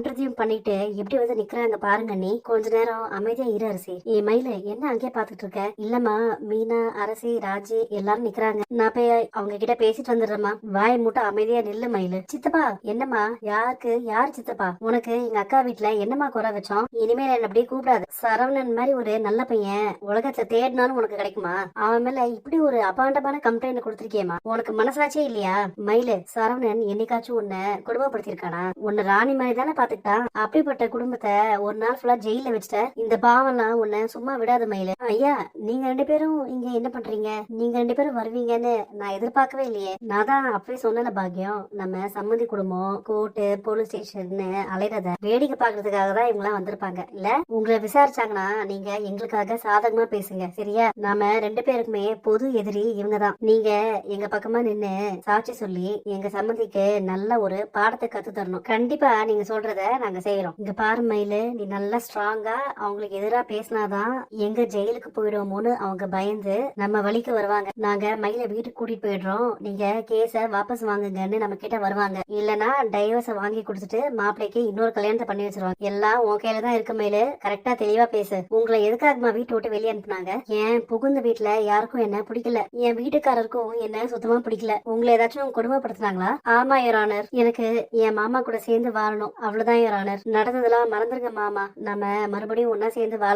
பண்றதையும் பண்ணிட்டு எப்படி வந்து நிக்கிறாங்க பாருங்க நீ. கொஞ்ச நேரம் அமைதியா இரு அரசி. என் மயில என்ன அங்கேயே பாத்துட்டு இருக்க? இல்லம்மா மீனா அரசி ராஜி எல்லாரும் நிக்கிறாங்க. நான் போய் அவங்க கிட்ட பேசிட்டு வந்துடுறேம்மா. வாயை மூட்டை அமைதியா நில்லு மயிலு. சித்தப்பா என்னம்மா? யாருக்கு? யார் சித்தப்பா? உனக்கு எங்க அக்கா வீட்ல என்னம்மா குறை வச்சோம்? இனிமேல் என்ன அப்படியே கூப்பிடாது. சரவணன் மாதிரி ஒரு நல்ல பையன். உலகத்துல தேடினாலும் உனக்கு கிடைக்குமா? அவன் மேல இப்படி ஒரு அபாண்டமான கம்ப்ளைண்ட் கொடுத்திருக்கியேமா உனக்கு மனசாச்சே இல்லையா? மயிலு சரவணன் என்னைக்காச்சும் உன்னை குடும்பப்படுத்திருக்கானா உன்னை ராணி மாதிரி தானே பாத்துக்கிட்டான். அப்படிப்பட்ட குடும்பத்தை ஒரு நாள் ஃபுல்லா ஜெயில வச்சுட்ட இந்த பாவம்னா உன்னை சும்மா விடாத மயிலு. ஐயா நீங்க ரெண்டு பேரும் இங்க என்ன பண்றீங்க? நீங்க ரெண்டு பேரும் வருவீங்கன்னு நான் எதிர்பார்க்கவே இல்லையே. நான் தான் அப்பவே சொன்ன பாக்கியம் நம்ம சம்மந்தி குடும்பம் கோர்ட்டு போலீஸ் ஸ்டேஷன் அலைறத வேடிக்கை பாக்குறதுக்காக தான் இவங்க எல்லாம் வந்திருப்பாங்க. இல்ல உங்களை விசாரிச்சாங்கன்னா நீங்க எங்களுக்காக சாதகமா பேசுங்க சரியா? நாம ரெண்டு பேருக்குமே பொது எதிரி இவங்க தான். நீங்க எங்க பக்கமா நின்னு சாட்சி சொல்லி எங்க சம்மந்திக்கு நல்ல ஒரு பாடத்தை கத்து தரணும். கண்டிப்பா நீங்க சொல்றத நாங்க செய்யறோம் இங்க பாரு மயிலு நீ நல்லா ஸ்ட்ராங்கா அவங்களுக்கு எதிரா பேசினாதான் எங்க ஜெயிலுக்கு போயிடுவோமோன்னு அவங்க பயந்து நம்ம வழிக்கு வருவாங்க. நாங்க மயில வீட்டுக்கு கூட்டிட்டு போயிடுறோம். நீங்க கேஸ வாபஸ் வாங்குங்கன்னு நம்ம கிட்ட வருவாங்க. இல்லனா டைவர்ஸ வாங்கி கொடுத்துட்டு மாப்பிள்ளைக்கு இன்னொரு கல்யாணத்தை பண்ணி வச்சிருவாங்க. எல்லாம் உன் கையில தான் இருக்க மயிலு. கரெக்டா தெளிவா பேசு. உங்களை எதுக்காகமா வீட்டை விட்டு வெளியே அனுப்புனாங்க? ஏன் புகுந்த வீட்டுல யாருக்கும் என்ன பிடிக்கல? என் வீட்டுக்காரருக்கும் என்ன சுத்தமா பிடிக்கல? உங்களை ஏதாச்சும் கொடுமைப்படுத்தினாங்களா? ஆமா யோரானர் எனக்கு என் மாமா கூட சேர்ந்து வாழணும். அவ்வளவுதான் யார் ஆனர் நடந்ததெல்லாம் மறந்துருங்க மாமா. நம்ம மறுபடியும் ஒன்னா சேர்ந்து வாழ